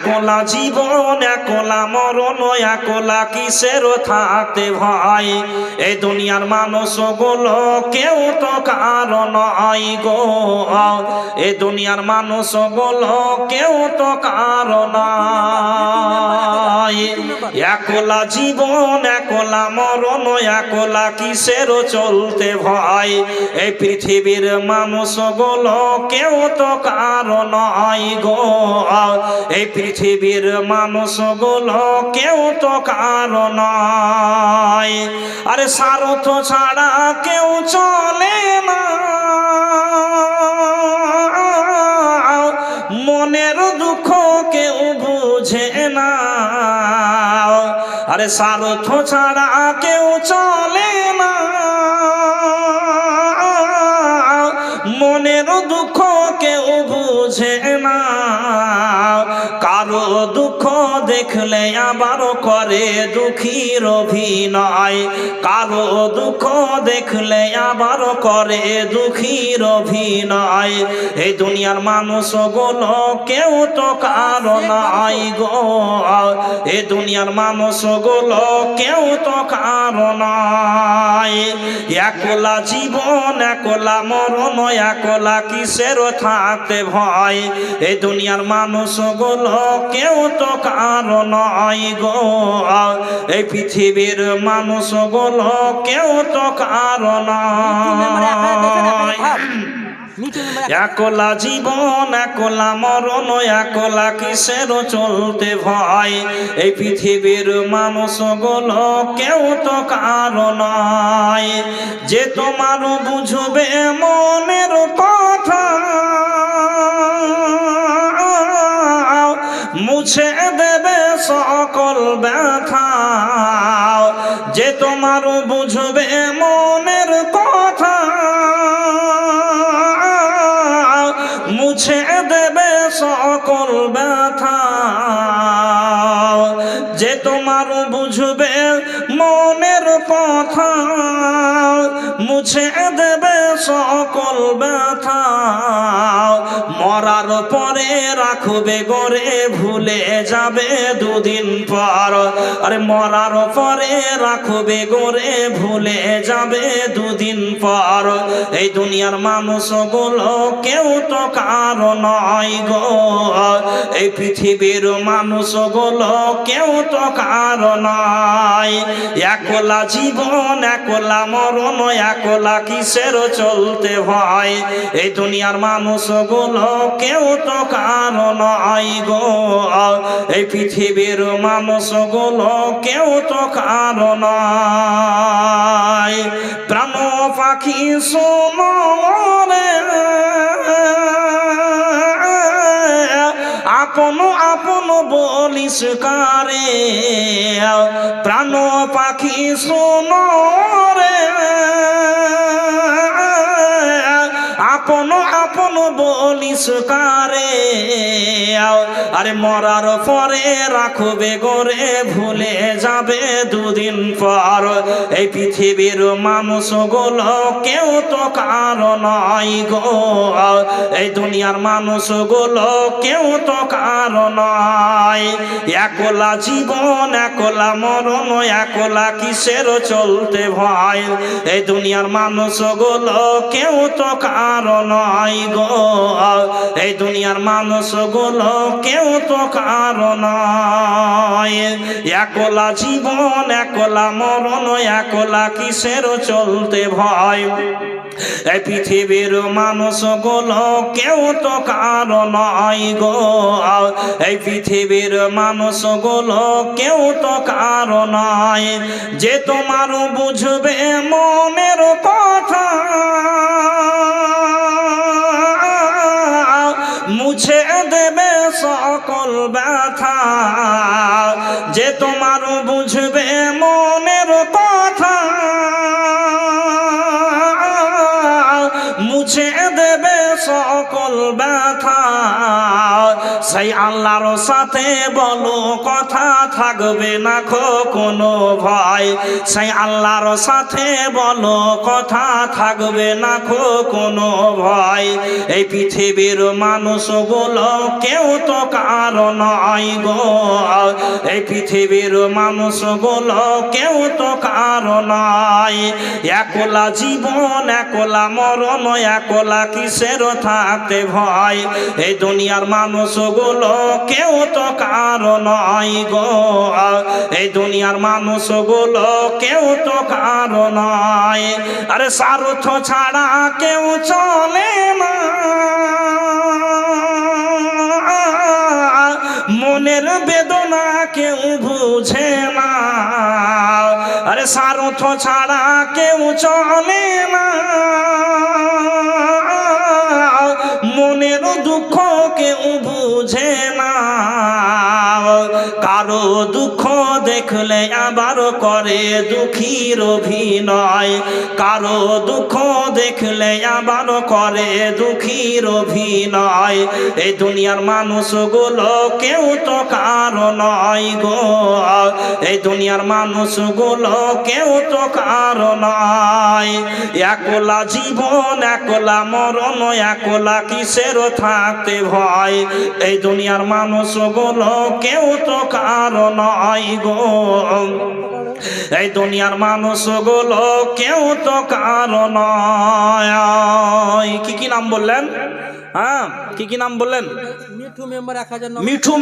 একলা জীবন, একলা মরণ, একলা কিসের থাকতে ভাই? এই দুনিয়ার মানুষগুলো কেউ তো কারও নয় গো। এই দুনিয়ার মানুষগুলো কেউ তো কারও নয় একলা জীবন, একলা মরণ, একলা কিসের চলতে ভয় এই পৃথিবীর মানুষগুলো কেউ তো কারও নয় গো। এই পৃথিবীর মানুষগুলো কেউ তো কারও নয়। আরে স্বার্থ ছাড়া কেউ চলে না। মনের দুঃখ কেউ বুঝে না। আরে স্বার্থ ছাড়া কেউ চলে না। মনের দুঃখ কেউ বুঝে দেখলে আবার করে দুঃখীর অভিনয়। কারও দুঃখ দেখলে আবার করে দুঃখীর অভিনয়। এই দুনিয়ার মানুষগুলো কেউ তো কারও নাই গো। এ দুনিয়ার মানুষগুলো কেউ তো কারও নাই। একলা জীবন একলা মরণ একলা কিসের থাকতে ভয়? এই দুনিয়ার মানুষগুলো কেউ তো কারও নয় গো। এই পৃথিবীর মানুষগুলো কেউ তো কারও নয় একলা জীবন একলা মরণ একলা কিসের চলতে ভয়? এই পৃথিবীর মানুষগুলো কেউ তো কারও নয় যে তোমার বুঝবে মনের কথা মুছে সকল ব্যথা যে তোমার বুঝবে মনের কথা মুছে দেবে সকল ব্যথা। মরার পরে রাখবে গরে ভুলে যাবে দুদিন পর। আরে মরার পরে রাখবে গরে ভুলে যাবে দুদিন পর। এই দুনিয়ার মানুষগুলো কেউ তো কারও নয় গো। এই পৃথিবীর মানুষগুলো কেউ তো কারও নয়। একলা জীবন, একলা মরণ, একলা কিসের চলতে হয়? এই দুনিয়ার মানুষগুলো কেউ তো কারও নয় গো। এই পৃথিবীর মানুষগুলো কেউ তো কারও নয় প্রাণ পাখি শোনো রে আপন আপন বলিস কারে। প্রাণ পাখি শোনো রে বলিস কারে আরে মরার পরে রাখবে গরে ভুলে যাবে দুদিন পর। এই পৃথিবীর মানুষগুলো কেউ তো কারও নয় গো। এই দুনিয়ার মানুষগুলো কেউ তো কারও নয়। একলা জীবন, একলা মরণ, একলা কিসের চলতে ভয়। এই দুনিয়ার মানুষগুলো কেউ তো কারও নয় গো। এই দুনিয়ার মানুষগুলো কেউ তো কারও নয়। একলা জীবন, একলা মরণ, একলা কিসের চলতে ভয়? এই পৃথিবীর মানুষগুলো কেউ তো কারও নয় গো। এই পৃথিবীর মানুষগুলো কেউ তো কারও নয়। যে তোমার বুঝবে মনের কথা। দেবে সকল ব্যথা যে তোমার বুঝবে মনের কথা। সকল ব্যথা, সেই আল্লাহর সাথে বলো, কথা থাকবে না খো কোনো ভয়। সেই আল্লাহর সাথে বলো, কথা থাকবে না খো কোনো ভয়। এই পৃথিবীর মানুষগুলো কেউ তো কারও নয় গো। এই পৃথিবীর মানুষগুলো কেউ তো কারও নয়। একলা জীবন, একলা মরণ, একলা কিসের থাকতে ভয়। এই দুনিয়ার মানুষগুলো কেউ তো কারও নয় গো। এই দুনিয়ার মানুষ মানুষগুলো কেউ তো কারও নয়। আরে স্বার্থ ছাড়া কেউ চলে না। মনের বেদনা কেউ বুঝে না। আরে স্বার্থ ছাড়া কেউ চলে না। বুঝে দেখলে আবার করে দুঃখীর অভিনয়। কারও দুঃখ দেখলে আবার করে দুঃখীর অভিনয়। এই দুনিয়ার মানুষগুলো কেউ তো কারও নয় গো। এই দুনিয়ার মানুষগুলো কেউ তো কারও নয়। একলা জীবন, একলা মরণ, একলা কিসের থাকতে ভয়। এই দুনিয়ার মানুষগুলো কেউ তো কারও নয় গো। এই দুনিয়ার মানুষ মানুষগুলো কেউ তো কারও নয়। কি কি নাম বললেন? হ্যাঁ কি কি নাম বললেন? মিঠু মেম্বার এক হাজার মিঠু